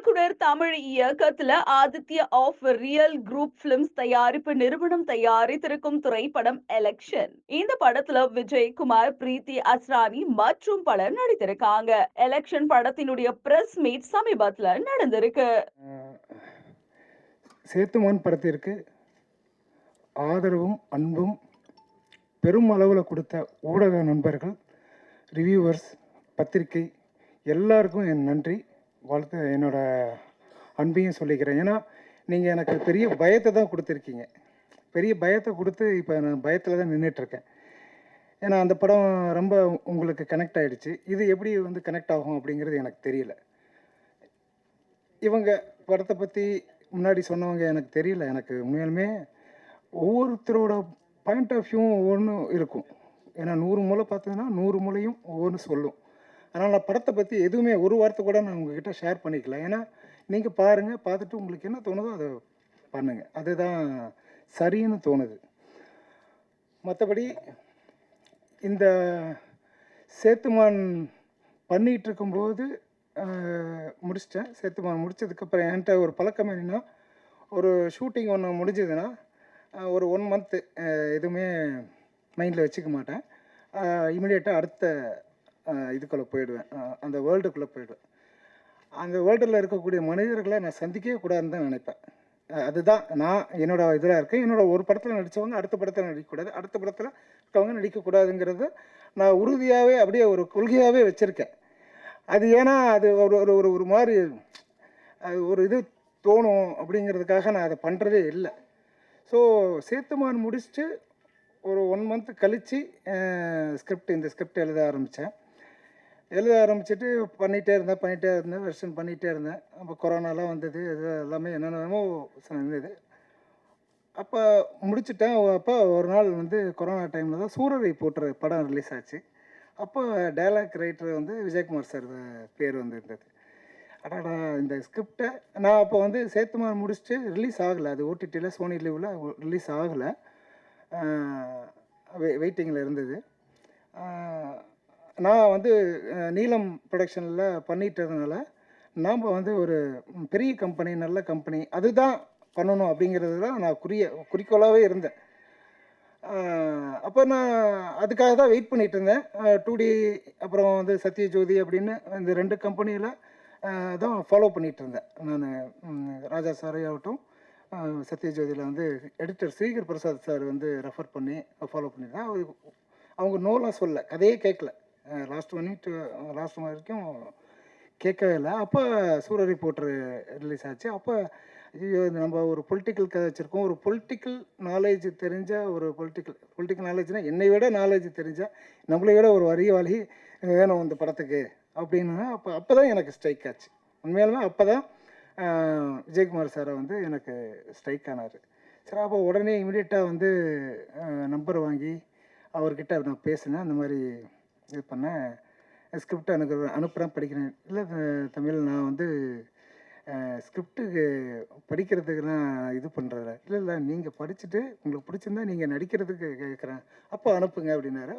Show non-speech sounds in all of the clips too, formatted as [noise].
இயக்குனர் தமிழ் இயக்கத்துல Aditya of real group films தயாரிப்பு நிறுவனம் தயாரித்திருக்கும் திரைப்படம் எலெக்ஷன் இந்த படத்துல விஜயகுமார் பிரீத்தி அஸ்ரானி மற்றும் பலர் நடித்திருக்காங்க. எலெக்ஷன் படத்தினுடைய பிரஸ் மீட் சமீபத்துல நடந்திருக்கு. சேத்துமான் படத்திற்கு ஆதரவும் அன்பும் பெரும் அளவில் கொடுத்த ஊடக நண்பர்கள் ரிவ்யூவர்ஸ் பத்திரிகை எல்லாருக்கும் என் நன்றி. வாழ்த்து என்னோட அன்பையும் சொல்லிக்கிறேன். ஏன்னா நீங்கள் எனக்கு பெரிய பயத்தை தான் கொடுத்துருக்கீங்க. பெரிய பயத்தை கொடுத்து இப்போ நான் பயத்தில் தான் நின்றுட்டுருக்கேன் ஏன்னா அந்த படம் ரொம்ப உங்களுக்கு கனெக்ட் ஆகிடுச்சு இது எப்படி வந்து கனெக்ட் ஆகும் அப்படிங்கிறது எனக்கு தெரியல. இவங்க படத்தை பற்றி முன்னாடி சொன்னவங்க எனக்கு தெரியல. எனக்கு உண்மையிலுமே ஒவ்வொருத்தரோட பாயிண்ட் ஆஃப் வியூவும் ஒவ்வொன்றும் இருக்கும். ஏன்னா நூறு மூளை பார்த்ததுன்னா நூறு மூலையும் ஒவ்வொன்று சொல்லும். அதனால் நான் படத்தை பற்றி எதுவுமே ஒரு வார்த்தை கூட நான் உங்ககிட்ட ஷேர் பண்ணிக்கல. ஏன்னா நீங்கள் பாருங்கள் பார்த்துட்டு உங்களுக்கு என்ன தோணுதோ அதை பண்ணுங்கள் அதுதான் சரின்னு தோணுது. மற்றபடி இந்த சேத்துமான் பண்ணிகிட்டு இருக்கும்போது முடிச்சிட்டேன். சேத்துமான் முடிச்சதுக்கப்புறம் என்கிட்ட ஒரு பழக்கம் என்னென்னா ஒரு ஷூட்டிங் ஒன்று முடிஞ்சதுன்னா ஒரு ஒன் மந்த்து எதுவுமே மைண்டில் வச்சுக்க மாட்டேன். இமிடியேட்டாக அடுத்த இதுக்குள்ளே போயிடுவேன். அந்த வேர்ல்டுக்குள்ளே போயிடுவேன். அந்த வேர்ல்டில் இருக்கக்கூடிய மனிதர்களை நான் சந்திக்கவே கூடாதுன்னு தான் நினைப்பேன். அதுதான் நான் என்னோட இதில் இருக்கேன். என்னோடய ஒரு படத்தில் நடித்தவங்க அடுத்த படத்தில் நடிக்கக்கூடாது. அடுத்த படத்தில் இருக்கவங்க நடிக்கக்கூடாதுங்கிறது நான் உறுதியாகவே அப்படியே ஒரு கொள்கையாகவே வச்சுருக்கேன். அது ஏன்னா அது ஒரு ஒரு ஒரு ஒரு மாதிரி அது ஒரு இது தோணும் அப்படிங்கிறதுக்காக நான் அதை பண்ணுறதே இல்லை. ஸோ சேத்துமான் முடிச்சுட்டு ஒரு ஒன் மந்த் கழித்து ஸ்கிரிப்ட் இந்த ஸ்கிரிப்ட் எழுத ஆரம்பித்தேன் எழுத ஆரம்பிச்சுட்டு பண்ணிகிட்டே இருந்தேன் பண்ணிகிட்டே இருந்தேன் வெர்ஷன் பண்ணிகிட்டே இருந்தேன். அப்போ கொரோனாலாம் வந்தது இது எல்லாமே என்னென்னமோ இருந்தது அப்போ முடிச்சுட்டேன். அப்போ ஒரு நாள் வந்து கொரோனா டைமில் தான் சூரரை போட்டுற படம் ரிலீஸ் ஆச்சு. அப்போ டைலாக் ரைட்டர் வந்து விஜயகுமார் சார் பேர் வந்து இருந்தது அடாடா இந்த ஸ்கிரிப்டை நான் அப்போ வந்து சேத்துமார் முடிச்சுட்டு ரிலீஸ் ஆகலை. அது ஓடிடியில் சோனி லீவில் ரிலீஸ் ஆகலை. வெயிட்டிங்கில் இருந்தது. நான் வந்து நீலம் ப்ரொடக்ஷனில் பண்ணிட்டதுனால நாம் வந்து ஒரு பெரிய கம்பெனி நல்ல கம்பெனி அதுதான் பண்ணணும் அப்படிங்கிறது தான் நான் குறிய குறிக்கோளாகவே இருந்தேன். அப்போ நான் அதுக்காக தான் வெயிட் பண்ணிட்டு இருந்தேன். டூ டி அப்புறம் வந்து சத்யஜோதி அப்படின்னு இந்த ரெண்டு கம்பெனியில் தான் ஃபாலோ பண்ணிட்டு இருந்தேன். நான் ராஜா சாரே ஆகட்டும் சத்யஜோதியில் வந்து எடிட்டர் ஸ்ரீகர் பிரசாத் சார் வந்து ரெஃபர் பண்ணி ஃபாலோ பண்ணியிருந்தேன் அவங்க நோலாம் சொல்ல கதையே கேட்கல லாஸ்ட் ஒன் பண்ணிட்டு லாஸ்ட் வரைக்கும் கேட்கவே இல்லை. அப்போ சூரிய ரிப்போர்ட்ரு ரிலீஸ் ஆச்சு. அப்போ ஐயோ நம்ம ஒரு பொலிட்டிக்கல் கதை வச்சுருக்கோம். ஒரு பொலிட்டிக்கல் நாலேஜ் தெரிஞ்ச ஒரு பொலிட்டிக்கல் பொலிட்டிக்கல் நாலேஜ்னால் என்னை விட நாலேஜ் தெரிஞ்சால் நம்மளை விட ஒரு அறிவாளி வேணும் இந்த படத்துக்கு அப்படின்னு. அப்போ அப்போ தான் எனக்கு ஸ்ட்ரைக் ஆச்சு. உண்மையாலுமே அப்போ தான் விஜயகுமார் சாரை வந்து எனக்கு ஸ்ட்ரைக் ஆனார். சரி அப்போ உடனே இமீடியட்டாக வந்து நம்பர் வாங்கி அவர்கிட்ட நான் பேசினேன். அந்த மாதிரி இது பண்ணேன் ஸ்கிரிப்ட் எனக்கு அனுப்புகிறேன் படிக்கிறேன். இல்லை தமிழ் நான் வந்து ஸ்கிரிப்டுக்கு படிக்கிறதுக்கு இது பண்ணுறேன் இல்லை இல்லை நீங்கள் படிச்சுட்டு உங்களுக்கு பிடிச்சிருந்தா நீங்கள் நடிக்கிறதுக்கு கேட்குறேன் அப்போ அனுப்புங்க அப்படின்னாரு.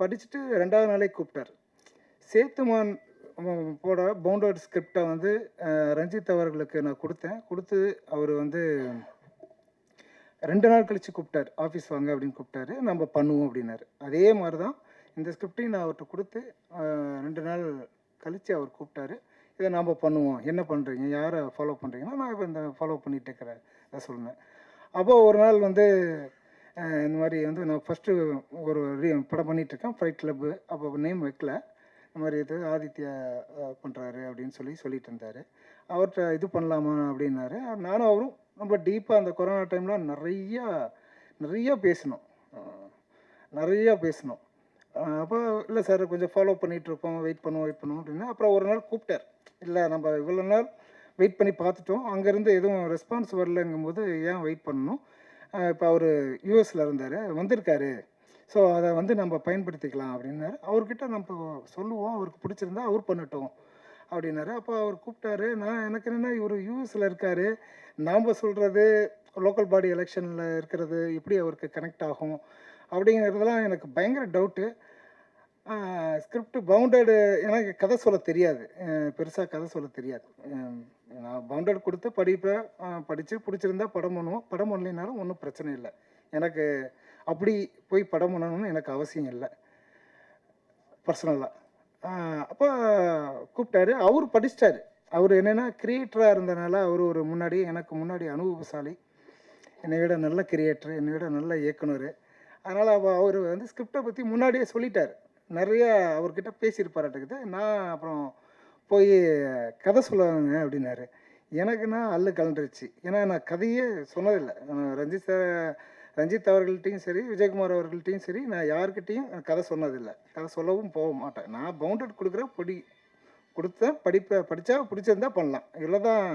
படிச்சுட்டு ரெண்டாவது நாளே கூப்பிட்டார். சேத்துமான் போட பவுண்டட் ஸ்கிரிப்டை வந்து ரஞ்சித் அவர்களுக்கு நான் கொடுத்தேன். கொடுத்து அவர் வந்து ரெண்டு நாள் கழித்து கூப்பிட்டார். ஆஃபீஸ் வாங்க அப்படின்னு கூப்பிட்டாரு. நம்ம பண்ணுவோம் அப்படின்னாரு. அதே மாதிரி தான் இந்த ஸ்கிரிப்டையும் நான் அவர்கிட்ட கொடுத்து ரெண்டு நாள் கழித்து அவர் கூப்பிட்டாரு. இதை நாம் பண்ணுவோம். என்ன பண்ணுறீங்க யாரை ஃபாலோ பண்ணுறீங்கன்னா நான் இப்போ இந்த ஃபாலோ பண்ணிகிட்டு இருக்கிறேன். அதை சொன்னேன் அப்போது ஒரு நாள் வந்து இந்த மாதிரி வந்து நான் ஃபஸ்ட்டு ஒரு படம் பண்ணிகிட்ருக்கேன் ஃபைட் கிளப்பு அப்போ நேம் வைக்கல. இந்த மாதிரி இது ஆதித்யா பண்ணுறாரு அப்படின்னு சொல்லி சொல்லிட்டு இருந்தார். அவர்கிட்ட இது பண்ணலாமா அப்படின்னாரு. நானும் அவரும் ரொம்ப டீப்பாக அந்த கொரோனா டைமில் நிறையா நிறையா பேசினோம். நிறையா பேசினோம். அப்போ இல்லை சார் கொஞ்சம் ஃபாலோ பண்ணிகிட்டு இருப்போம் வெயிட் பண்ணுவோம் வெயிட் பண்ணுவோம் அப்படின்னு அப்புறம் ஒரு நாள் கூப்பிட்டார். இல்லை நம்ம இவ்வளோ நாள் வெயிட் பண்ணி பார்த்துட்டோம். அங்கேருந்து எதுவும் ரெஸ்பான்ஸ் வரலங்கும்போது ஏன் வெயிட் பண்ணணும்? இப்போ அவர் யூஎஸில் இருந்தார் வந்திருக்காரு. ஸோ அதை வந்து நம்ம பயன்படுத்திக்கலாம் அப்படின்னாரு. அவர்கிட்ட நம்ம சொல்லுவோம் அவருக்கு பிடிச்சிருந்தா அவர் பண்ணட்டும் அப்படின்னாரு. அப்போ அவர் கூப்பிட்டாரு நான் எனக்கு என்னென்னா இவர் யூஎஸில் இருக்கார். நாம் சொல்கிறது லோக்கல் பாடி எலெக்ஷனில் இருக்கிறது எப்படி அவருக்கு கனெக்ட் ஆகும்? அப்படிங்கிறதுலாம் எனக்கு பயங்கர டவுட்டு ஸ்கிரிப்ட் பவுண்டடு எனக்கு கதை சொல்ல தெரியாது. பெருசாக கதை சொல்ல தெரியாது. நான் பவுண்டட் கொடுத்து படிப்பேன். படித்து பிடிச்சிருந்தா படம் பண்ணுவோம். படம் பண்ணலைனாலும் ஒன்றும் பிரச்சனை இல்லை. எனக்கு அப்படி போய் படம் பண்ணணும்னு எனக்கு அவசியம் இல்லை. பர்சனலாக அப்போ கூப்பிட்டாரு. அவர் படிச்சிட்டாரு. அவர் என்னென்னா கிரியேட்டராக இருந்தனால அவர் ஒரு முன்னாடி எனக்கு முன்னாடி அனுபவசாலி. என்னை விட நல்ல கிரியேட்டர் என்னை விட நல்ல இயக்குனர். அதனால் அவர் வந்து ஸ்கிரிப்டை பற்றி முன்னாடியே சொல்லிட்டார். நிறைய அவர்கிட்ட பேசியிருப்பாராட்டுக்குது நான் அப்புறம் போய் கதை சொல்லுவாங்க அப்படின்னாரு. எனக்குன்னா அல்லு கலண்டுருச்சு ஏன்னா நான் கதையே சொன்னதில்லை. நான் ரஞ்சித் ரஞ்சித் அவர்கள்ட்டையும் சரி விஜயகுமார் அவர்கள்ட்டையும் சரி நான் யார்கிட்டையும் கதை சொன்னதில்லை. கதை சொல்லவும் போக மாட்டேன். நான் பவுண்டட் கொடுக்குற பொடி கொடுத்த படிப்பை படித்தா பிடிச்சிருந்தா பண்ணலாம். இவ்வளோ தான்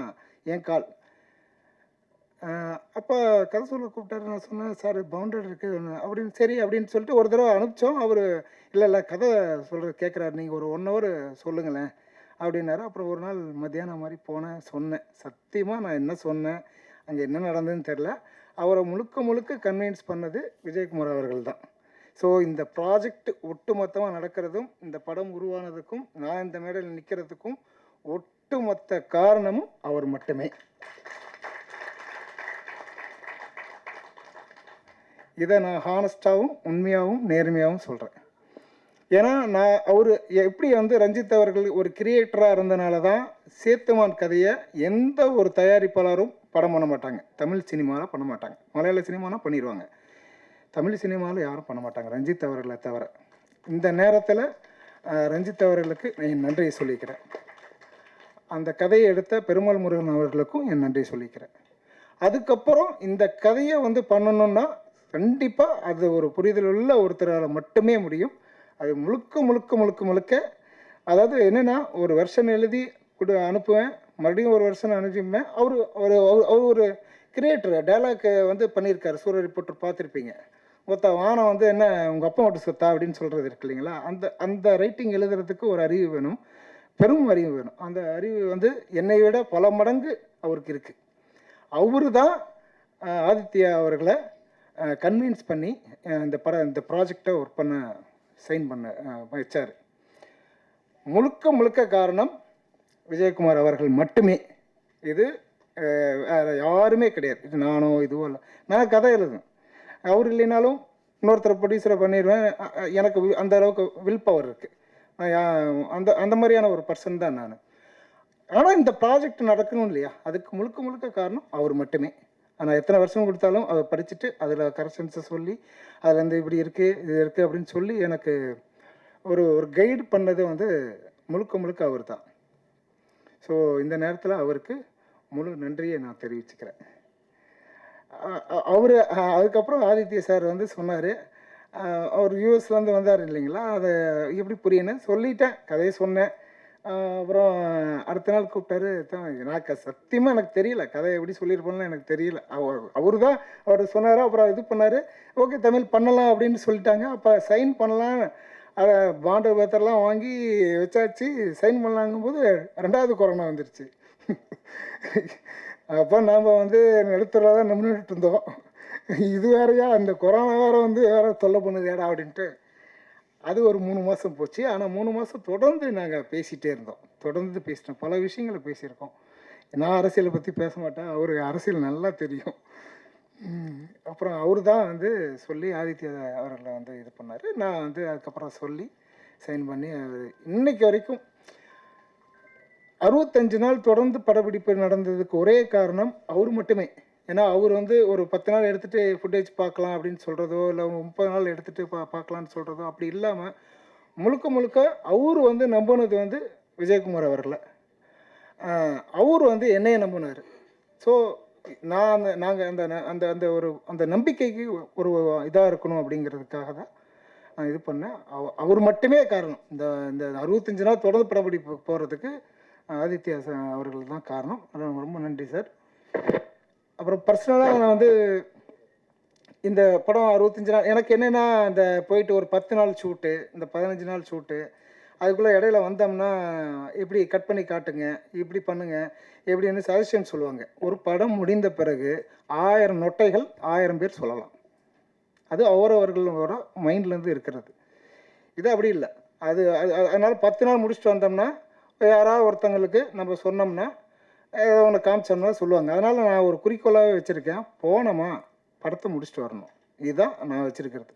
என் கால். அப்போ கதை சொல்ல கூப்பிட்டாரு. நான் சொன்னேன் சார் பவுண்டட் இருக்குது அப்படின்னு சரி அப்படின்னு சொல்லிட்டு ஒரு தடவை அனுப்பிச்சோம். அவர் இல்லை இல்லை கதை சொல்கிற கேட்குறாரு நீங்கள் ஒரு ஒன் ஹவர் சொல்லுங்களேன். அப்படின்னாரு. அப்புறம் ஒரு நாள் மத்தியானம் மாதிரி போனேன் சொன்னேன். சத்தியமாக நான் என்ன சொன்னேன்? அங்கே என்ன நடந்ததுன்னு தெரில அவரை முழுக்க முழுக்க கன்வின்ஸ் பண்ணது விஜயகுமார் அவர்கள் தான். ஸோ இந்த ப்ராஜெக்ட் ஒட்டுமொத்தமாக நடக்கிறதும் இந்த படம் உருவானதுக்கும் நான் இந்த மேடையில் நிற்கிறதுக்கும் ஒட்டுமொத்த காரணமும் அவர் மட்டுமே. இதை நான் ஹானஸ்டாகவும் உண்மையாகவும் நேர்மையாகவும் சொல்கிறேன் ஏன்னா நான் அவர் எப்படி வந்து ரஞ்சித் அவர்கள் ஒரு கிரியேட்டராக இருந்தனால தான் சேத்துமான் கதையை எந்த ஒரு தயாரிப்பாளரும் படம் பண்ண மாட்டாங்க. தமிழ் சினிமாவில் பண்ண மாட்டாங்க. மலையாள சினிமானா பண்ணிடுவாங்க தமிழ் சினிமாவில் யாரும் பண்ண மாட்டாங்க. ரஞ்சித் அவர்களை தவிர. இந்த நேரத்தில் ரஞ்சித் அவர்களுக்கு என் நன்றியை சொல்லிக்கிறேன். அந்த கதையை எடுத்த பெருமாள் முருகன் அவர்களுக்கும் என் நன்றியை சொல்லிக்கிறேன். அதுக்கப்புறம் இந்த கதையை வந்து பண்ணணுன்னா கண்டிப்பாக அது ஒரு புரிதல் உள்ள ஒருத்தரால் மட்டுமே முடியும். அது முழுக்க முழுக்க முழுக்க முழுக்க அதாவது என்னென்னா ஒரு வருஷன் எழுதி கொடு அனுப்புவேன். மறுபடியும் ஒரு வருஷம் அனுப்பிப்பேன். அவர் ஒரு அவர் ஒரு கிரியேட்டர் டைலாக் வந்து பண்ணியிருக்காரு. சூரிய ரிப்போர்ட்டர் பார்த்துருப்பீங்க. ஒருத்த வானம் வந்து என்ன உங்கள் அப்பா மட்டும் சொத்தா? அப்படின்னு சொல்கிறது இருக்கு இல்லைங்களா? அந்த அந்த ரைட்டிங் எழுதுறதுக்கு ஒரு அறிவு வேணும். பெரும் அறிவு வேணும். அந்த அறிவு வந்து என்னை விட பல மடங்கு அவருக்கு இருக்குது அவரு தான் ஆதித்யா அவர்களை கன்வின்ஸ் பண்ணி இந்த பட இந்த ப்ராஜெக்டை ஒர்க் பண்ண சைன் பண்ண வச்சார். முழுக்க முழுக்க காரணம் விஜயகுமார் அவர்கள் மட்டுமே. இது வேறு யாருமே கிடையாது. இது நானோ இதுவோ இல்லை. நான் கதை எழுதுவேன் அவர் இல்லைனாலும் இன்னொருத்தர் ப்ரொடியூசரை பண்ணிடுவேன். எனக்கு வி- அந்த அளவுக்கு வில் பவர் இருக்குது அந்த அந்த மாதிரியான ஒரு பர்சன் தான் நான். ஆனால் இந்த ப்ராஜெக்ட் நடக்கணும் இல்லையா? அதுக்கு முழுக்க முழுக்க காரணம் அவர் மட்டுமே. ஆனால் எத்தனை வருஷம் கொடுத்தாலும் அதை படிச்சுட்டு அதில் கரெக்ஷன்ஸை சொல்லி அதில் இந்த இப்படி இருக்குது இது இருக்குது அப்படின்னு சொல்லி எனக்கு ஒரு ஒரு கைடு பண்ணது வந்து முழுக்க முழுக்க அவர் தான் ஸோ இந்த நேரத்தில் அவருக்கு முழு நன்றியை நான் தெரிவிச்சுக்கிறேன். அவர் அதுக்கப்புறம் ஆதித்ய சார் வந்து சொன்னார் அவர் யூஎஸ்லேருந்து வந்தார் இல்லைங்களா? அதை எப்படி புரியணும் சொல்லிட்டேன் கதையை சொன்னேன். அப்புறம் அடுத்த நாள் கூப்பிட்டாரு எனக்கு நான் க சத்தியமாக எனக்கு தெரியல. கதை எப்படி சொல்லியிருப்போம்னு எனக்கு தெரியல. அவர் அவர் தான் அவர் சொன்னார் அப்புறம் இது பண்ணார். ஓகே தமிழ் பண்ணலாம் அப்படின்னு சொல்லிட்டாங்க. அப்போ சைன் பண்ணலாம் அதை பாண்டு பேத்தர்லாம் வாங்கி வச்சாச்சு. சைன் பண்ணலாங்கும் போது ரெண்டாவது கொரோனா வந்துருச்சு. [laughs] அப்போ நாம் வந்து நடுத்தரில் தான் நின்றுட்டு இருந்தோம். இது வேறையா அந்த கொரோனா வேற வந்து வேற தொல்லை பண்ணுதேடா அப்படின்ட்டு. அது ஒரு மூணு மாதம் போச்சு. ஆனால் மூணு மாதம் தொடர்ந்து நாங்கள் பேசிகிட்டே இருந்தோம். தொடர்ந்து பேசிட்டோம் பல விஷயங்களை பேசியிருக்கோம். நான் அரசியலை பற்றி பேச மாட்டேன். அவருக்கு அரசியல் நல்லா தெரியும். அப்புறம் அவர் தான் வந்து சொல்லி ஆதித்ய அவர்களை வந்து இது பண்ணார். நான் வந்து அதுக்கப்புறம் சொல்லி சைன் பண்ணி இன்னைக்கு வரைக்கும் அறுபத்தஞ்சு நாள் தொடர்ந்து படப்பிடிப்பு நடந்ததுக்கு ஒரே காரணம் அவர் மட்டுமே. ஏன்னா அவர் வந்து ஒரு பத்து நாள் எடுத்துகிட்டு ஃபுட்டேஜ் பார்க்கலாம் அப்படின்னு சொல்கிறதோ இல்லை முப்பது நாள் எடுத்துகிட்டு பா பார்க்கலான்னு சொல்கிறதோ அப்படி இல்லாமல் முழுக்க முழுக்க அவர் வந்து நம்பினது வந்து விஜயகுமார் அவர்களை அவர் வந்து என்னையை நம்பினார். ஸோ நான் அந்த நாங்கள் அந்த ந- அந்த அந்த ஒரு அந்த நம்பிக்கைக்கு ஒரு இதாக இருக்கணும் அப்படிங்கிறதுக்காக தான் நான் இது பண்ணேன். அவ- அவர் மட்டுமே காரணம். இந்த இந்த அறுபத்தஞ்சு நாள் தொடர்ந்து படப்பிடிப்பு போகிறதுக்கு ஆதித்யா ச- அவர்கள் தான் காரணம். அதான் ரொம்ப நன்றி சார். அப்புறம் பர்சனலாக நான் வந்து இந்த படம் அறுபத்தஞ்சு நாள் எனக்கு என்னென்னா இந்த போயிட்டு ஒரு பத்து நாள் ஷூட்டு இந்த பதினஞ்சு நாள் ஷூட்டு அதுக்குள்ளே இடையில வந்தோம்னா இப்படி கட் பண்ணி காட்டுங்க இப்படி பண்ணுங்க எப்படின்னு சஜஷன் சொல்லுவாங்க. ஒரு படம் முடிந்த பிறகு ஆயிரம் நொட்டைகள் ஆயிரம் பேர் சொல்லலாம். அது அவரவர்களோட மைண்ட்லேருந்து இருக்கிறது. இது அப்படி இல்லை. அது அது அதனால் பத்து நாள் முடிச்சுட்டு வந்தோம்னா யாராவது ஒருத்தங்களுக்கு நம்ம சொன்னோம்னா ஒன்று காமிச்சோம்னா சொல்லுவாங்க. அதனால் நான் ஒரு குறிக்கோளாகவே வச்சுருக்கேன். போனோமா? படத்தை முடிச்சுட்டு வரணும். இதுதான் நான் வச்சுருக்கிறது.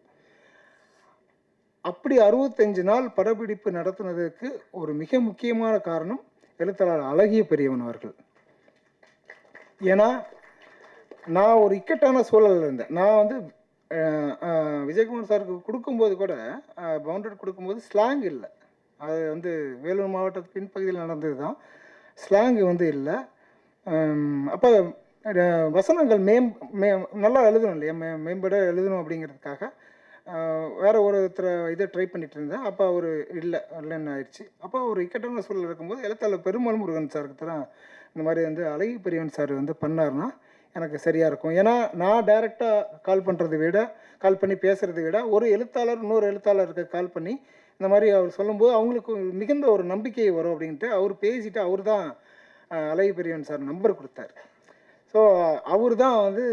அப்படி அறுபத்தஞ்சு நாள் படப்பிடிப்பு நடத்தினதுக்கு ஒரு மிக முக்கியமான காரணம் எழுத்தாளர் அழகிய பெரியவன் அவர்கள். ஏன்னா நான் ஒரு இக்கட்டான சூழலில் இருந்தேன். நான் வந்து விஜயகுமார் சாருக்கு கொடுக்கும்போது கூட பவுண்டட் கொடுக்கும்போது ஸ்லாங் இல்லை. அது வந்து வேலூர் மாவட்டத்து பின்பகுதியில் நடந்தது தான் ஸ்லாங் வந்து இல்லை. அப்போ வசனங்கள் மேம் மே நல்லா எழுதணும் இல்லையா? மே மேம்பட எழுதணும் அப்படிங்கிறதுக்காக வேறு ஒருத்தரை இதை ட்ரை பண்ணிட்டு இருந்தேன். அப்போ அவர் இல்லை இல்லைன்னு ஆயிடுச்சு. அப்போ ஒரு இக்கட்டான சூழல் இருக்கும்போது எழுத்தாளர் பெருமாள் முருகன் சாருக்கு தான் இந்த மாதிரி வந்து அழகி பெரியவன் சார் வந்து பண்ணாருன்னா எனக்கு சரியாக இருக்கும். ஏன்னா நான் டைரெக்டாக கால் பண்ணுறதை விட கால் பண்ணி பேசுகிறத விட ஒரு எழுத்தாளர் இன்னொரு எழுத்தாளருக்கு கால் பண்ணி இந்த மாதிரி அவர் சொல்லும்போது அவங்களுக்கு மிகுந்த ஒரு நம்பிக்கை வரும் அப்படின்ட்டு அவர் பேசிட்டு அவர் தான் அழகி பெரியவன் சார் நம்பர் கொடுத்தார். ஸோ அவர் தான் வந்து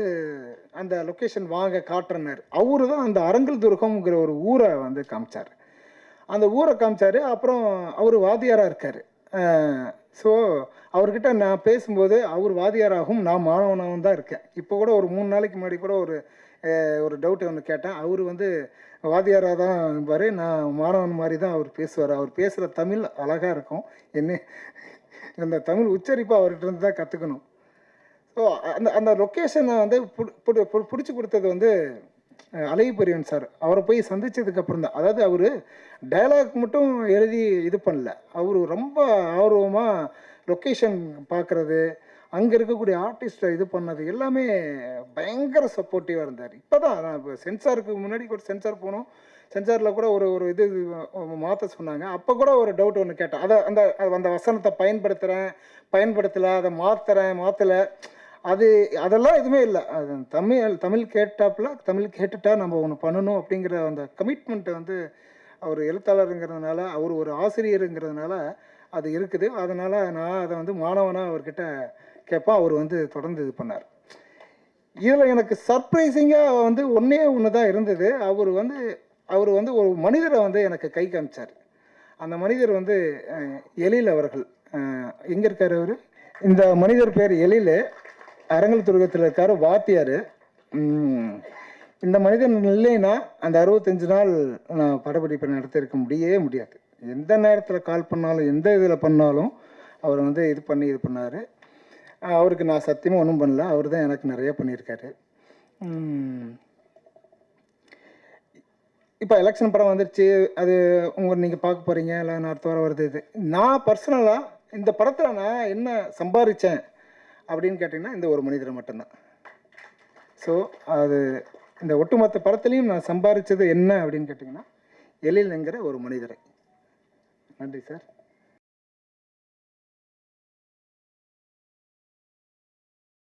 அந்த லொக்கேஷன் வாங்க காட்டுறனார் அவரு தான் அந்த அரங்கல் துர்கம்ங்கிற ஒரு ஊரை வந்து காமிச்சார். அந்த ஊரை காமிச்சார் அப்புறம் அவர் வாத்தியாராக இருக்கார். ஸோ அவர்கிட்ட நான் பேசும்போது அவர் வாத்தியாராகவும் நான் மாணவனாகவும் தான் இருக்கேன். இப்போ கூட ஒரு மூணு நாளைக்கு முன்னாடி கூட ஒரு ஒரு டவுட் ஒன்று கேட்டேன். அவர் வந்து வாத்தியாராக தான் இருப்பார். நான் மாணவன் மாதிரி தான் அவர் பேசுவார். அவர் பேசுகிற தமிழ் அழகாக இருக்கும். என்ன இந்த தமிழ் உச்சரிப்பு அவர்கிட்ட இருந்து தான் கற்றுக்கணும் ஸோ அந்த அந்த லொக்கேஷனை வந்து பிடிச்சி கொடுத்தது வந்து அஹ், அழகு பெரியவன் சார் அவரை போய் சந்திச்சதுக்கு அப்புறம் தான். அதாவது அவர் டயலாக் மட்டும் எழுதி இது பண்ணல. அவர் ரொம்ப ஆர்வமாக லொக்கேஷன் பார்க்குறது அங்கே இருக்கக்கூடிய ஆர்டிஸ்ட்டை இது பண்ணது எல்லாமே பயங்கர சப்போர்ட்டிவாக இருந்தார். இப்போ தான் நான் இப்போ சென்சாருக்கு முன்னாடி கூட சென்சார் போனோம். சென்சாரில் கூட ஒரு ஒரு இது மாற்ற சொன்னாங்க. அப்போ கூட ஒரு டவுட் ஒன்று கேட்டேன். அதை அந்த அந்த வசனத்தை பயன்படுத்துகிறேன் பயன்படுத்தலை அதை மாற்றுறேன் மாற்றலை அது அதெல்லாம் எதுவுமே இல்லை. அது தமிழ் தமிழ் கேட்டாப்புல தமிழ் கேட்டுட்டா நம்ம ஒன்று பண்ணணும் அப்படிங்கிற அந்த கமிட்மெண்ட்டை வந்து அவர் எழுத்தாளருங்கிறதுனால அவர் ஒரு ஆசிரியருங்கிறதுனால அது இருக்குது. அதனால் நான் அதை வந்து மாணவனாக அவர்கிட்ட கேட்பா அவர் வந்து தொடர்ந்து இது பண்ணார். இதில் எனக்கு சர்ப்ரைசிங்காக வந்து ஒன்றே ஒன்று தான் இருந்தது. அவர் வந்து அவர் வந்து ஒரு மனிதரை வந்து எனக்கு கை காமிச்சார். அந்த மனிதர் வந்து எழில் அவர்கள். எங்கே இருக்கார் அவர்? இந்த மனிதர் பேர் எழில் அரங்கல் துருகத்தில் இருக்கார் வாத்தியார். இந்த மனிதன் இல்லைன்னா அந்த அறுபத்தஞ்சு நாள் நான் படப்பிடிப்பை நடத்தியிருக்க முடியவே முடியாது. எந்த நேரத்தில் கால் பண்ணாலும் எந்த இதில் பண்ணாலும் அவர் வந்து இது பண்ணி இது பண்ணார். அவருக்கு நான் சத்தியமாக ஒன்றும் பண்ணல. அவர் தான் எனக்கு நிறைய பண்ணியிருக்காரு. இப்போ எலெக்ஷன் படம் வந்துருச்சு. அது உங்கள் நீங்கள் பார்க்க போகிறீங்க இல்லை நான் அடுத்த வாரம் வருது இது. நான் பர்சனலாக இந்த படத்தில் நான் என்ன சம்பாதிச்சேன் அப்படின்னு கேட்டிங்கன்னா இந்த ஒரு மனிதரை மட்டும்தான். ஸோ அது இந்த ஒட்டுமொத்த படத்துலையும் நான் சம்பாதிச்சது என்ன அப்படின்னு கேட்டிங்கன்னா எழில்ங்கிற ஒரு மனிதரை. நன்றி சார்